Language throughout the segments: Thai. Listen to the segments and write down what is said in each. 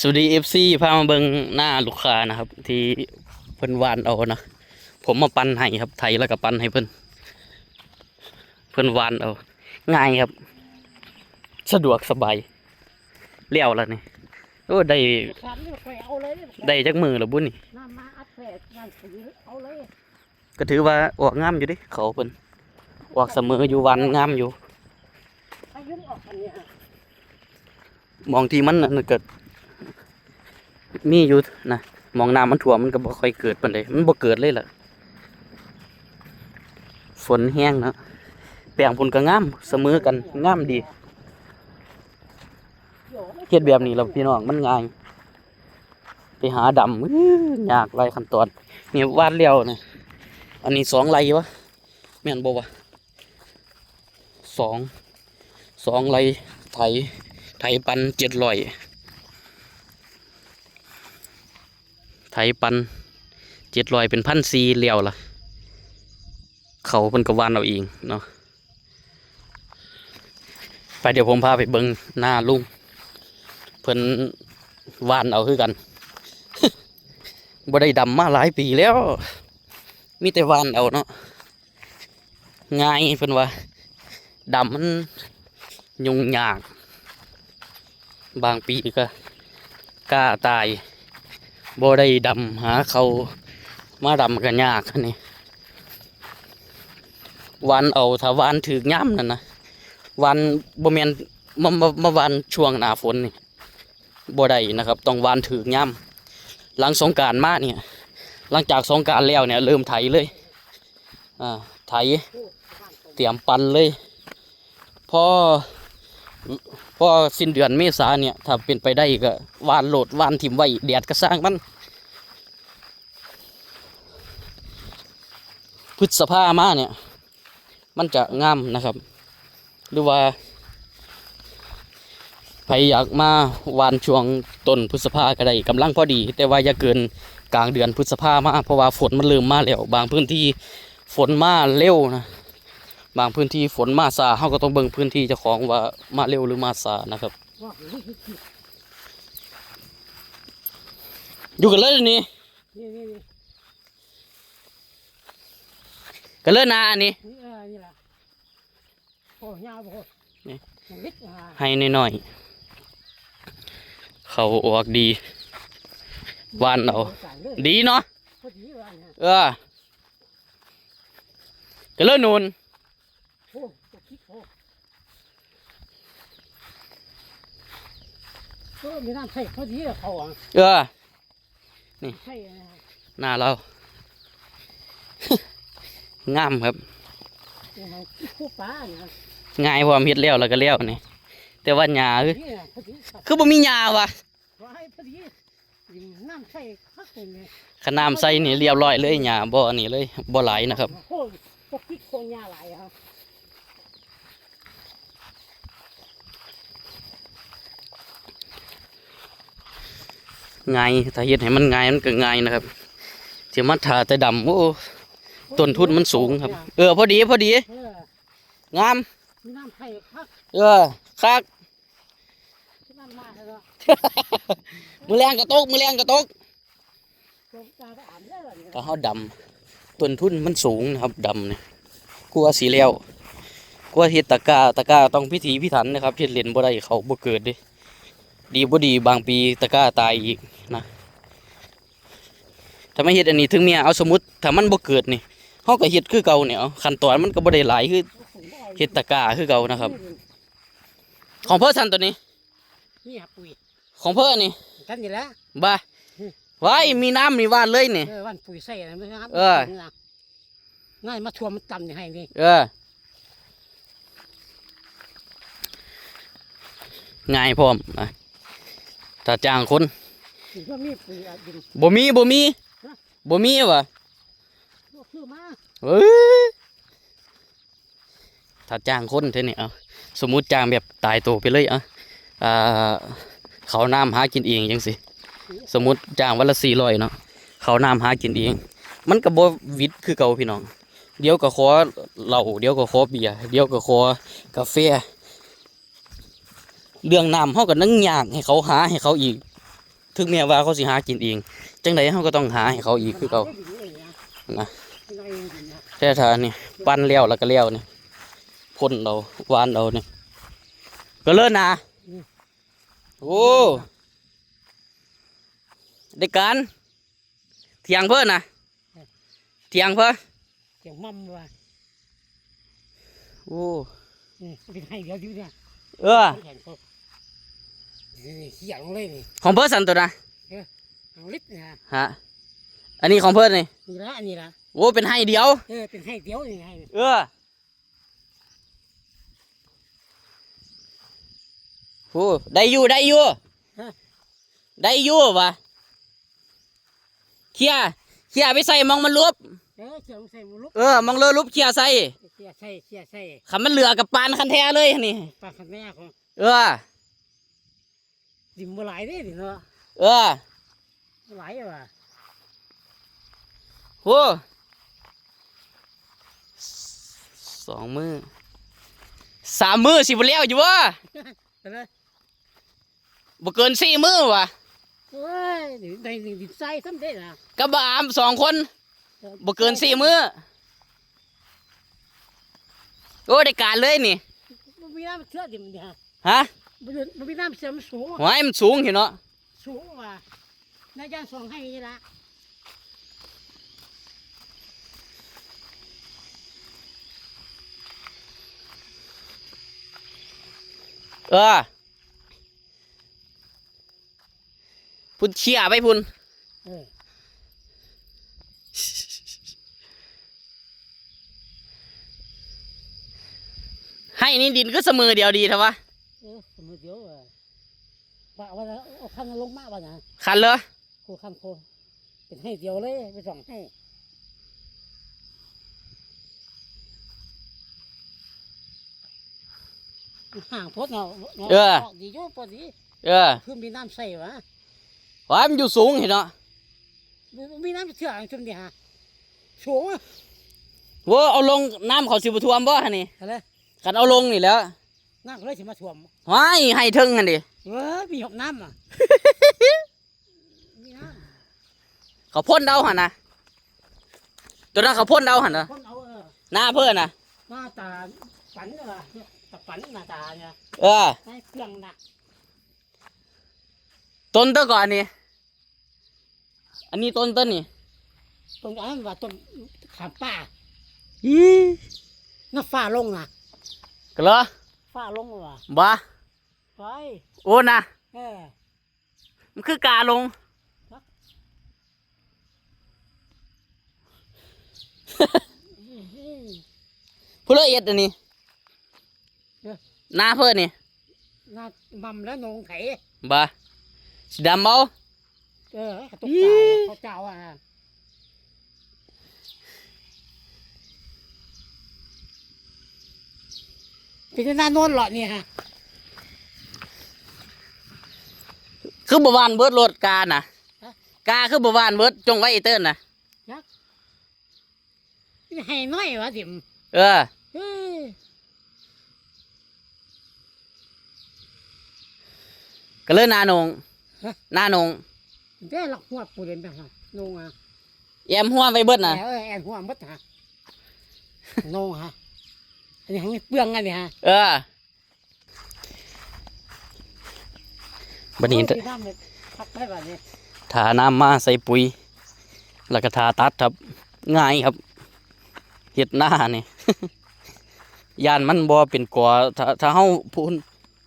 สวัสดีเอฟซีพามาเบิงหน้าลูกค้านะครับ ที่เพิ่นวานเอานะผมมาปั้นให้ครับ ไทยแล้วก็ปั้นให้เพิ่นเพิ่นวานเอา ง่ายครับ สะดวกสบายเลี้ยวแล้วนี่โอ้ได้ได้จักมือแล้วบุญนี่ก็ถือว่าออกงามอยู่ดิเขาเพิ่นออกเสมออยู่วันงามอยู่ อายุออกอันเนี้ย มองที่มันนั่นเกิด มีอยู่นะมองน้ำมันท่วมมันก็บ่ค่อยเกิดปานใดมันบ่เกิดเลยล่ะ ฝนแห้งเนาะแปลงพุ่นก็งามเสมอกันงามดีโยมเฮ็ดแบบนี้แล้วพี่น้องมันง่าย ไปหาดำอื้อยากหลายขั้นตอนนี่วาดแล้วนะอันนี้สองไรวะแม่นบ่วะสองสองไรไถ ไถปันเจ็ดร้อยไถปันเจ็ดร้อยเป็นพันซีเลียวล่ะเขาเพิ่นกวานเอาเองเนาะไปเดี๋ยวผมพาไปเบิงหน้าลุงเพิ่นวานเอาคือกันบ่ได้ดำมาหลายปีแล้ว มีแต่วานเอาเนาะง่ายเพิ่นว่าดำมันยุ่งยาก บางปีก็กล้าตายบ่ได้ดำหาเขามาดำกันยากนนี้วานเอาถ้าวานถือกย่ำนั่นนะวานบ่แมนมามามาวันช่วงหน้าฝนนี่บ่ได้นะครับ ต้องวานถือกย่ำหลังสงการมาเนี่ย หลังจากสงการแล้วเนี่ยเริ่มไถเลยอ่าไถเตรียมปันเลยพอ พอสิ้นเดือนเมษาเนี่ยถ้าเป็นไปได้ก็วานโหลดวานถิ่มไว้แดดก็สร้างมันพฤษภามาเนี่ย มันจะงามนะครับ หรือว่าใครอยากมาวานช่วงต้นพฤษภาก็ได้กำลังพอดี แต่ว่าอย่าเกินกลางเดือนพฤษภามาเพราะว่าฝนมันเริ่มมาแล้วบางพื้นที่ฝนมาเร็วนะ บางพื้นที่ฝนมาซาเขาก็ต้องเบิ่งพื้นที่เจ้าของว่ามาเร็วหรือมาซานะครับอยู่กันเลยนี่กันเลยนะอันนี้นี่เออนี่แหละโอ้ยาวโอ้นี่ยังนิดอ่าให้น้อยๆเขาออกดีวานเอาดีเนาะเลยเนี่ยเออกันเลยนูน โอ้ตัวคิดโอ้ ก็มีน้ำใส่พอดีเลยเขาอะเออใส่นะหน้าเรา งามครับยังไงคู่ปลาเนี่ยง่ายพร้อมเฮ็ดแล้วแล้วก็แล้วนี่แต่ว่าหญ้าคือนี่น่ะพอดีครับคือบ่มีหญ้าวะว่าให้พอดียิงน้ำใส่คักเลยเนี่ยขนามใส่นี่เรียบร้อยเลยหญ้าบ่อันนี้เลยบ่หลายนะครับโอ้ยตัวคิดโคตรยาหลายครับ ง่ายถ้าเฮ็ดให้มันง่ายมันก็ง่ายนะครับสิมาทาแต่ดำโอ้ต้นทุนมันสูงครับ เออพอดีพอดีเอองามมีน้ำใส่คักเออคักที่นั่นมาแล้วมือแรงกระตกมือแรงกระตกตัวตาก็อ่านได้เลยก็เฮาดำต้นทุนมันสูงนะครับดำนี่กลัวสิแล้วกลัวเฮ็ดตะกร้าตะกร้าต้องพิถีพิถันนะครับเฮ็ดเล่นบ่ได้เขาบ่เกิดเด้ ดีบ่ดีบางปีตะกร้าตายอีกนะถ้าไม่เฮ็ดอันนี้ถึงเมียเอาสมมุติถ้ามันบ่เกิดนี่เฮาก็เฮ็ดคือเก่าเนี่ยเอาขั้นตอนมันก็บ่ได้หลายคือเฮ็ดตะกร้าคือเก่านะครับ ของเพิ่นซั่นตัวนี้นี่ฮะปุ๋ยของเพิ่นนี่กันนี่แหละบ่าไว้มีน้ำนี่วาดเลยนี่เออวันปุ๋ยใส่อะไรไม่ครับเออง่ายมาท่วมมันต่ำนี่ให้นี่เออง่ายพร้อมนะ ถ้าจ้างคนถือว่ามีปุ๋ยอะดินบ่มีบ่มีบ่มีวะยกคือมาเอ้ยถ้าจ้างคนเท่านี้เอาสมมุติจ้างแบบตายตัวไปเลยอะอ่าเขาน้ำหากินเองจังสิสมมุติจ้างวันละสี่ร้อยเนาะเขาน้ำหากินเอง มันก็บ่วิดคือเก่าพี่น้อง เดี๋ยวก็ขอเหล้าเดี๋ยวก็ขอเบียร์เดี๋ยวก็ขอกาแฟ เรื่องน้ำเฮาก็นั่งยากให้เขาหาให้เขาอีก ถึงแม้ว่าเขาสิหากินเองจังไดเฮาก็ต้องหาให้เขาอีกคือเก่านะแต่ถ้านี่ปั้นแล้วแล้วก็แล้วนี่พ่นเอาหวานเอานี่ก็เลิศนะโอ้ได้การเถียงเพิ่นนะเถียงเพิ่นเสียงมั่มว่าโอ้นี่เป็นให้เดี๋ยวอยู่เนี่ยเออเห็ นี่เขียงเลยนี่ของเพิ่นสันตัวนะเอาลิฟต์เนี่ยฮะอันนี้ของเพิ่นนี่นี่ละอันนี้ละโอ้เป็นให้เดียว เออเป็นให้เดียวนี่ให้เออโอ้ได้อยู่ได้อยู่ได้อยู่วะเคลียเคลียไปใส่มองมันลุบเออเสียใส่หมูลุกเออมองเลอลุบเคลียใส่เสียใส่เสียใส่ขันมันเหลือกับปานคันแท้เลยนี่ปลาขันแม่ของเออ ดิมบ่หลายเด้ดิเนาะเออบ่หลายว่ะโอ้สองมือสามมือสิบเลี้ยวอยู่วะแต่ละบ่เกินสี่มือวะโอ้ยเดี๋ยวได้ดิใส่ซ้ำได้นะกับบอามสองคนบ่เกินสี่มือโอ้ได้การเลยนี่บ่มีน้ำเชื่อดิมันเนี่ยฮะ บ่มีบ่มีน้ำเชื่อมันสูงหัวให้มันสูงเห็นเนาะสูงว่ะนายจ้างส่งให้นี่ละเออพุ่นเชี่ยไปพุ่นเออให้นี่ดินก็เสมอเดียวดีเถอะวะ เออสมมุติเดี๋ยวเออ ว่าว่าเอาคันลงมาว่านะคันเลยโคคันโคเป็นให้เดียวเลยไปส่งให้ห่างโพดเนาะนาะเออ ดีอยู่พอดีเออคือมีน้ำใส่วะวให้มันอยู่สูงเห็นเนาะบ่บ่มีน้ำเชื่ออันจุ่มดีฮะสูงอะเว่าเอาลงน้ำเขาสิบท่วมบ่ฮะนี่อะไรคันเอาลงนี่แหล้ว น้ำก็เลยสิมาท่วมว้ายให้ถึงกันดิเออมีหกน้ำอะมีน้เขาพ่นเดาหันนะตัวนั้นเขาพ่นเดาหันนะำคนเอาเออหน้าเพื่อนนะหน้าตาฝันเออเนี่ยตาฝันหน้าตาเนี่ยเออให้เครื่องหนักต้นตัวก่อนนี่อันนี้ต้นต้นนี่ตรงนั้นว่าต้นขามป่าอีน้าฟ้าลงนะกเหรอ ฟ้าลงว่ะบ้าไปโอ้นะเออมันคือกาลง ผู้ละเอียดอันนี้หน้าเพื่อนนี่หน้ามัมแล้วนงไถบ้าสีดำเบาเออเขาตกอีเจ้าเขาเจ้าอะ เป็นหน้าโนนเหรอเนี่ยฮะคือบวานเบิดรถกาน่ะกาคือบวานเบิดจงไว้อีเติ้นน่ะให้น้อยวะดิมเออเอ้ยก็เลยหนานงหนานงเดี๋ยวหลักหัวปูเด่นไปฮะนงอะแอมหัวไว้เบิดน่ะเออแอนหัวมัดฮะนงฮะ อันนี้ให้เปลืองอันนี้ฮะเออบัดนี้โอ้ยน้ำเลยพักได้แบบนี้ถาน้ำมาใส่ปุ๋ย แล้วก็ทาตัดครับ ง่ายครับเห็ดหน้านี่ ยานมันบ่เป็นกอถ้าถ้าเฮาพูน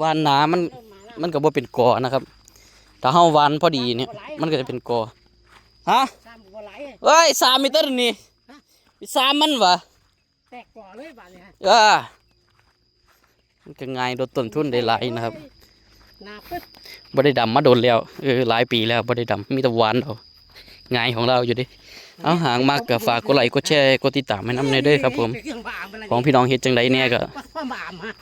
วานหนามันเริ่มมาแล้วมันก็บ่เป็นกอนะครับ ถ้าเฮาวานพอดีเนี่ยมันก็จะเป็นกอฮะสามบัวไหลเอ้ยสามมิเตรนี่สามมันวะแตกก่อเลยแบบนี้ฮะเออมันก็ง่ายลดต้นทุนได้หลายนะครับหนาปึ๊ดบ่ได้ดำมาโดนแล้วเออหลายปีแล้วบ่ได้ดำมีแต่หวานเอาง่ายของเราอยู่ดิเอาหางมากก็ฝากกดไลค์กดแชร์กดติดตามให้นำในเด้อครับ ผมเครื่องบามอะไรของพี่น้องเฮ็ดจังไดเนี่ยก็ความบามฮะ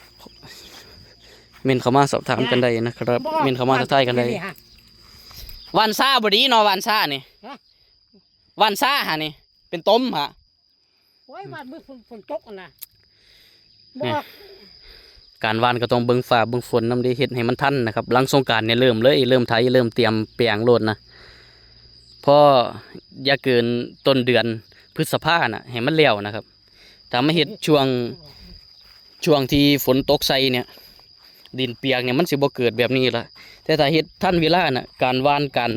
เม่นเข้ามาสอบถามกันได้นะครับ เม่นเข้ามาทักทายกันได้วันซ่าบ่ดีเนาะวันซ่านี่วันซ่าหานี่เป็นต้มฮะ โอ้ยวันมือฝนฝนตกอะนะบเนี่อยกการว่านก็ต้องเบิ่งฟ้าเบิ่งฝนนำได้เฮ็ดให้มันทันนะครับหลังสงกรารเนี่ยเริ่มเลยเริ่มไถเริ่มเตรียมแปลงโลดนะพออย่าเกินต้นเดือนพฤษภาน่ะให้มันแล้วนะครับถ้ามาเฮ็ดช่วงช่วงที่ฝนตกใส่เนี่ย ดินเปียกเนี่ยมันสิบ่เกิดแบบนี้ละแต่ถ้าเฮ็ดทันเวลาน่ะการว่านการ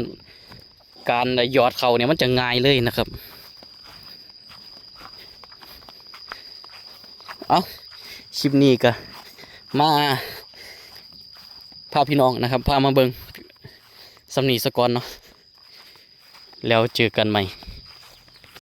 การหยอดเขาเนี่ยมันจะง่ายเลยนะครับ เอาคลิปนี้ก็มาพาพี่น้องนะครับพามาเบิงสำนีสกอนเนาะแล้วเจอกันใหม่